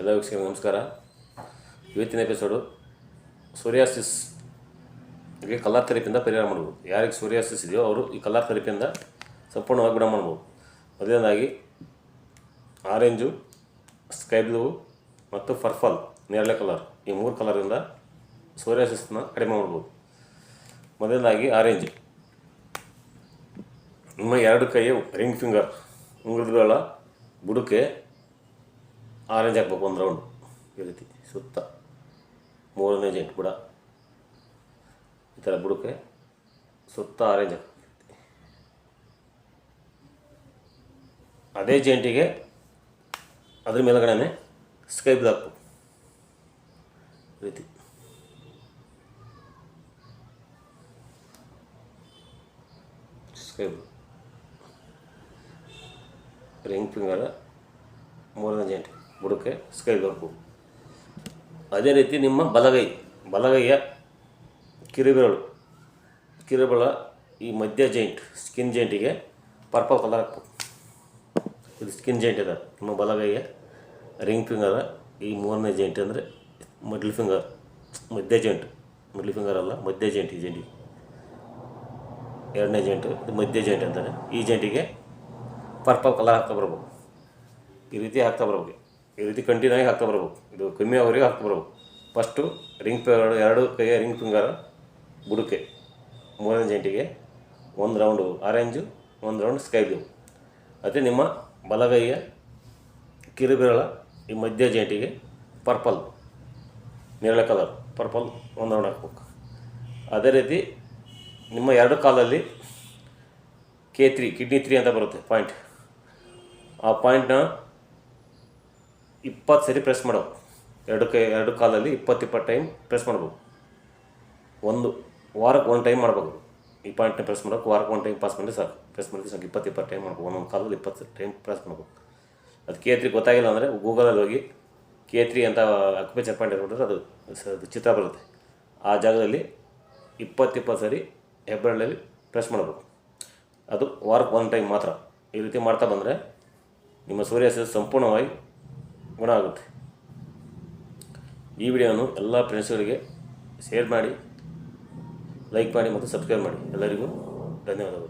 ಎಲ್ಲ ವೀಕ್ಷಕರಿಗೆ ನಮಸ್ಕಾರ. ಇವತ್ತಿನ ಎಪಿಸೋಡು ಸೋರಿಯಾಸಿಸ್ಗೆ ಕಲರ್ ಥೆರಪಿಯಿಂದ ಪರಿಹಾರ ಮಾಡ್ಬೋದು. ಯಾರಿಗೆ ಸೋರಿಯಾಸಿಸ್ ಇದೆಯೋ ಅವರು ಈ ಕಲರ್ ಥೆರಪಿಯಿಂದ ಸಂಪೂರ್ಣವಾಗಿ ಗುಣ ಮಾಡ್ಬೋದು. ಮೊದಲನೇದಾಗಿ ಆರೆಂಜು ಸ್ಕೈ ಬ್ಲೂ ಮತ್ತು ಫರ್ಫಲ್ ನೇರಳೆ ಕಲರ್ ಈ ಮೂರು ಕಲರಿಂದ ಸೋರಿಯಾಸಿಸ್ನ ಕಡಿಮೆ ಮಾಡ್ಬೋದು. ಮೊದಲನೇದಾಗಿ ಆರೆಂಜ್ ನಿಮ್ಮ ಎರಡು ಕೈಯ ರಿಂಗ್ ಫಿಂಗರ್ ಉಂಗುರಗಳ ಬುಡಕ್ಕೆ ಆರೆಂಜ್ ಹಾಕ್ಬೇಕು ಒಂದು ರೌಂಡ್ ಈ ರೀತಿ ಸುತ್ತ. ಮೂರನೇ ಜಂಟ್ ಬುಡ. ಈ ಥರ ಬುಡಕ್ಕೆ ಸುತ್ತ ಆರೆಂಜ್ ಹಾಕಬೇಕು ಅದೇ ಜಂಟಿಗೆ ಅದ್ರ ಮೇಲುಗಡೆ ಸ್ಕೈಪ್ ಹಾಕ್ಬೇಕು. ರೀತಿ. ಸ್ಕೈಬ್ ರಿಂಗ್ ಫಿಂಗರ್ ಮೂರನೇ ಜಂಟಿ ಬುಡಕ್ಕೆ ಸ್ಕೈ ವರ್ಕು ಅದೇ ರೀತಿ ನಿಮ್ಮ ಬಲಗೈ, ಬಲಗೈಯ ಕಿರುಬೆರಳು. ಕಿರುಬೆರಳ ಈ ಮಧ್ಯ ಜೈಂಟ್ ಸ್ಕಿನ್ ಜೈಂಟಿಗೆ ಪರ್ಪಲ್ ಕಲರ್ ಹಾಕ್ಬೇಕು ಇದು ಸ್ಕಿನ್ ಜೈಂಟ್ ಇದೆ. ನಿಮ್ಮ ಬಲಗೈಯ ರಿಂಗ್ ಫಿಂಗರ್ ಈ ಮೂರನೇ ಜೈಂಟ್ ಅಂದರೆ ಮಿಡ್ಲ್ ಫಿಂಗರ್ ಮಧ್ಯ ಜೈಂಟ್ ಮಿಡ್ಲ್ ಫಿಂಗರ್ ಅಲ್ಲ, ಮಧ್ಯ ಜೈಂಟ್ ಈ ಜೈಂಟಿಗೆ ಎರಡನೇ ಜೈಂಟ್ ಇದು ಮಧ್ಯ ಜೈಂಟ್ ಅಂತಾರೆ. ಈ ಜೈಂಟಿಗೆ ಪರ್ಪಲ್ ಕಲರ್ ಹಾಕ್ತಾ ಬರ್ಬೇಕು. ಈ ರೀತಿ ಹಾಕ್ತಾ ಬರ್ಬೇಕು. ಈ ರೀತಿ ಕಂಟಿನ್ಯೂ ಆಗಿ ಹಾಕ್ತಾ ಬರ್ಬೇಕು. ಇದು ಕಮ್ಮಿ ಆಗೋರಿಗೆ ಹಾಕ್ತಾ ಬರ್ಬೇಕು. ಫಸ್ಟು ರಿಂಗ್ ಫಿಂಗರ್ ಎರಡು ಕೈಯ ರಿಂಗ್ ಫಿಂಗರ್ ಬುಡಕ್ಕೆ ಮೂರನೇ ಜಂಟಿಗೆ, ಒಂದು ರೌಂಡು ಆರೆಂಜು ಒಂದು ರೌಂಡ್ ಸ್ಕೈ ಬ್ಲೂ ಅದೇ ನಿಮ್ಮ ಬಲಗೈಯ ಕಿರುಬಿರಳ, ಈ ಮಧ್ಯ ಜಂಟಿಗೆ ಪರ್ಪಲ್ ನೇರಳೆ ಕಲರ್ ಪರ್ಪಲ್ ಒಂದು ರೌಂಡ್ ಹಾಕ್ಬೇಕು. ಅದೇ ರೀತಿ ನಿಮ್ಮ ಎರಡು ಕಾಲಲ್ಲಿ ಕೆ ತ್ರೀ ಕಿಡ್ನಿ ತ್ರೀ ಅಂತ ಬರುತ್ತೆ ಪಾಯಿಂಟ್ ಆ ಪಾಯಿಂಟ್ನ ಇಪ್ಪತ್ತು ಸರಿ ಪ್ರೆಸ್ ಮಾಡೋದು ಎರಡು ಕೈ, ಎರಡು ಕಾಲಲ್ಲಿ ಇಪ್ಪತ್ತು ಇಪ್ಪತ್ತು ಟೈಮ್ ಪ್ರೆಸ್ ಮಾಡ್ಬೋದು. ಒಂದು, ವಾರಕ್ಕೆ ಒಂದು ಟೈಮ್ ಮಾಡ್ಬೋದು. ಈ ಪಾಯಿಂಟ್ನ ಪ್ರೆಸ್ ಮಾಡೋಕ್ಕೆ ವಾರಕ್ಕೆ ಒಂದು ಟೈಮ್ ಪಾಸ್ ಮಾಡಿದ್ರೆ ಸಾಕು. ಪ್ರೆಸ್ ಮಾಡಿದ್ರೆ ಸಾಕು. ಇಪ್ಪತ್ತು ಇಪ್ಪತ್ತು ಟೈಮ್ ಮಾಡ್ಬೋದು. ಒಂದೊಂದು ಕಾಲದಲ್ಲಿ ಇಪ್ಪತ್ತು ಟೈಮ್ ಪ್ರೆಸ್ ಮಾಡ್ಬೋದು. ಅದು ಕೆ ತ್ರೀ ಗೊತ್ತಾಗಿಲ್ಲ ಅಂದರೆ ಗೂಗಲಲ್ಲಿ ಹೋಗಿ ಕೆ ತ್ರೀ ಅಂತ ಅಕ್ಯುಪೇಚರ್ ಪಾಯಿಂಟ್ ನೋಡಿದ್ರೆ ಅದು ಅದು ಚಿತ್ರ ಬರುತ್ತೆ. ಆ ಜಾಗದಲ್ಲಿ ಇಪ್ಪತ್ತಿಪ್ಪತ್ತು ಇಪ್ಪತ್ತು ಸರಿ ಹೆಬ್ಬೆರಳಲ್ಲಿ ಪ್ರೆಸ್ ಮಾಡಬೇಕು ಅದು ವಾರಕ್ಕೆ ಒಂದು ಟೈಮ್ ಮಾತ್ರ. ಈ ರೀತಿ ಮಾಡ್ತಾ ಬಂದರೆ ನಿಮ್ಮ ಸೂರ್ಯಾಸ್ತ ಸಂಪೂರ್ಣವಾಗಿ ಗುಣ ಆಗುತ್ತೆ ಈ ವಿಡಿಯೋವನ್ನು ಎಲ್ಲ ಫ್ರೆಂಡ್ಸ್ಗಳಿಗೆ ಶೇರ್ ಮಾಡಿ ಲೈಕ್ ಮಾಡಿ ಮತ್ತು ಸಬ್ಸ್ಕ್ರೈಬ್ ಮಾಡಿ. ಎಲ್ಲರಿಗೂ ಧನ್ಯವಾದಗಳು.